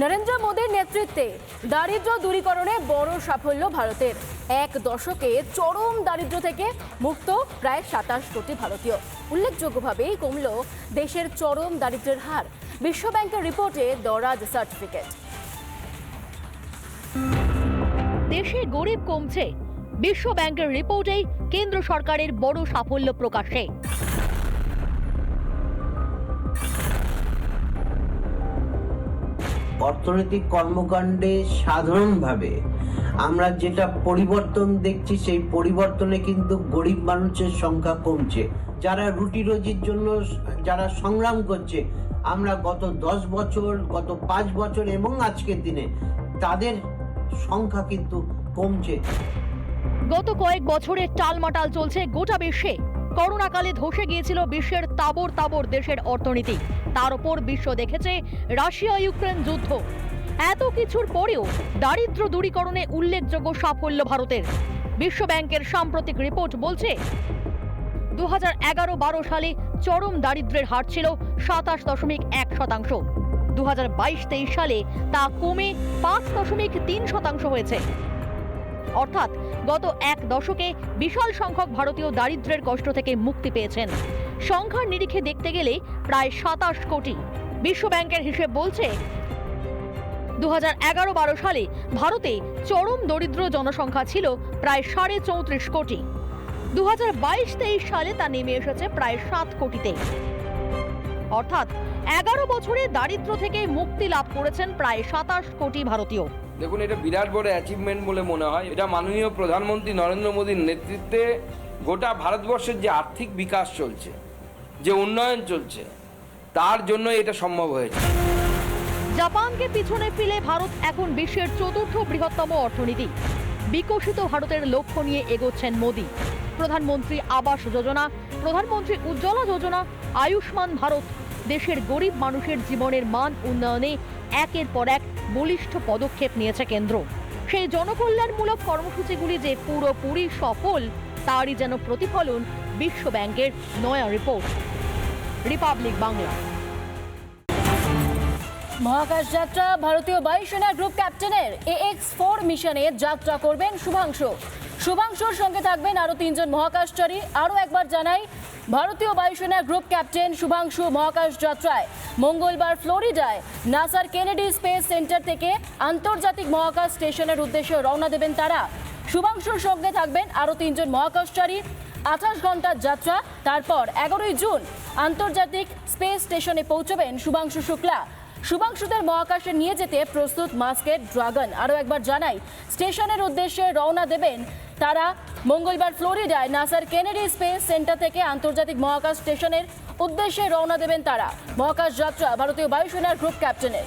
নরেন্দ্র মোদীর নেতৃত্বে দারিদ্র দূরীকরণে বড় সাফল্য ভারতের। এক দশকে চরম দারিদ্র থেকে মুক্ত প্রায় সাতাশ কোটি ভারতীয়। উল্লেখযোগ্যভাবেই কমল দেশের চরম দারিদ্র্যের হার। বিশ্বব্যাংকের রিপোর্টে দরাজ সার্টিফিকেট। দেশে গরিব কমছে। বিশ্ব ব্যাংকের রিপোর্টেই কেন্দ্র সরকারের বড় সাফল্য প্রকাশে। অর্থনৈতিক কর্মকাণ্ডে সাধারণভাবে আমরা যেটা পরিবর্তন দেখছি, সেই পরিবর্তনে কিন্তু গরিব মানুষের সংখ্যা কমছে। যারা রুটি রোজির জন্য যারা সংগ্রাম করছে, আমরা গত দশ বছর, গত পাঁচ বছর এবং আজকের দিনে তাদের সংখ্যা কিন্তু কমছে। গত কয়েক বছরে টালমাটাল চলছে গোটা বিশ্বে। করোনাকালে ধসে গিয়েছিল বিশ্বের তাবর তাবর দেশের অর্থনীতি। তার উপর বিশ্ব দেখেছে রাশিয়া ইউক্রেন যুদ্ধ। এত কিছুর পরেও দারিদ্র দূরীকরণে উল্লেখযোগ্য সাফল্য ভারতের। বিশ্ব ব্যাংকের সাম্প্রতিক রিপোর্ট বলছে দু হাজার এগারো বারো সালে চরম দারিদ্র্যের হার ছিল সাতাশ দশমিক এক শতাংশ। দু হাজার বাইশ তেইশ সালে তা কমে পাঁচ দশমিক তিন শতাংশ হয়েছে। অর্থাৎ গত এক দশকে বিশাল সংখ্যক ভারতীয় দারিদ্র্যের কষ্ট থেকে মুক্তি পেয়েছেন। সংখ্যার নিরিখে দেখতে গেলে প্রায় সাতাশ কোটি। বিশ্ব ব্যাংকের হিসেব বলছে দু হাজার এগারো বারো সালে ভারতে চরম দরিদ্র জনসংখ্যা ছিল প্রায় সাড়ে চৌত্রিশ কোটি। দু হাজার বাইশ তেইশ সালে তা নেমে এসেছে প্রায় সাত কোটিতে। অর্থাৎ এগারো বছরে দারিদ্র্য থেকে মুক্তি লাভ করেছেন প্রায় সাতাশ কোটি ভারতীয়। দেখুন, এটা বিরাট বড় অ্যাচিভমেন্ট বলে মনে হয়। এটা মাননীয় প্রধানমন্ত্রী নরেন্দ্র মোদীর নেতৃত্বে গোটা ভারতবর্ষের যে আর্থিক বিকাশ চলছে যে উন্নয়ন চলছে, তার জন্য এটা সম্ভব হয়েছে। জাপানকে পিছনে ফেলে ভারত এখন বিশ্বের চতুর্থ বৃহত্তম অর্থনীতি। বিকশিত ভারতের লক্ষ্য নিয়ে এগোচ্ছেন মোদী। প্রধানমন্ত্রী আবাস যোজনা, প্রধানমন্ত্রী উজ্জ্বলা যোজনা, আয়ুষ্মান ভারত, দেশের গরিব মানুষের জীবনের মান উন্নয়নে একের পর এক বলিষ্ঠ পদক্ষেপ নিয়েছে কেন্দ্র। সেই জনকল্যাণমূলক কর্মসূচিগুলি যে পুরোপুরি সফল, তারই যেন প্রতিফলন বিশ্ব ব্যাংকের নয়া রিপোর্ট রিপাবলিক বাংলা মহাকাশ যাত্রা, ভারতীয় বায়ুসেনা গ্রুপ ক্যাপ্টেনের এএক্স ফোর মিশনে যাত্রা করবেন শুভাংশু। শুভাংশুর সঙ্গে থাকবেন আরও তিনজন মহাকাশচারী। আরও একবার জানাই, ভারতীয় বায়ুসেনা গ্রুপ ক্যাপ্টেন শুভাংশু মহাকাশ যাত্রায়। মঙ্গলবার ফ্লোরিডায় নাসার কেনেডি স্পেস সেন্টার থেকে আন্তর্জাতিক মহাকাশ স্টেশনের উদ্দেশ্যে রওনা দেবেন তারা। শুভাংশুর সঙ্গে থাকবেন আরও তিনজন মহাকাশচারী। আঠাশ ঘণ্টার যাত্রা, তারপর এগারোই জুন আন্তর্জাতিক স্পেস স্টেশনে পৌঁছবেন শুভাংশু শুক্লা। শুভাংশুদের মহাকাশে নিয়ে যেতে প্রস্তুত মাস্কের ড্রাগন। আরও একবার জানাই, স্টেশনের উদ্দেশ্যে রওনা দেবেন তারা মঙ্গলবার ফ্লোরিডায় নাসার কেনেডি স্পেস সেন্টার থেকে আন্তর্জাতিক মহাকাশ স্টেশনের উদ্দেশ্যে রওনা দেবেন তারা। মহাকাশ যাত্রা ভারতীয় বায়ুসেনার গ্রুপ ক্যাপ্টেনের।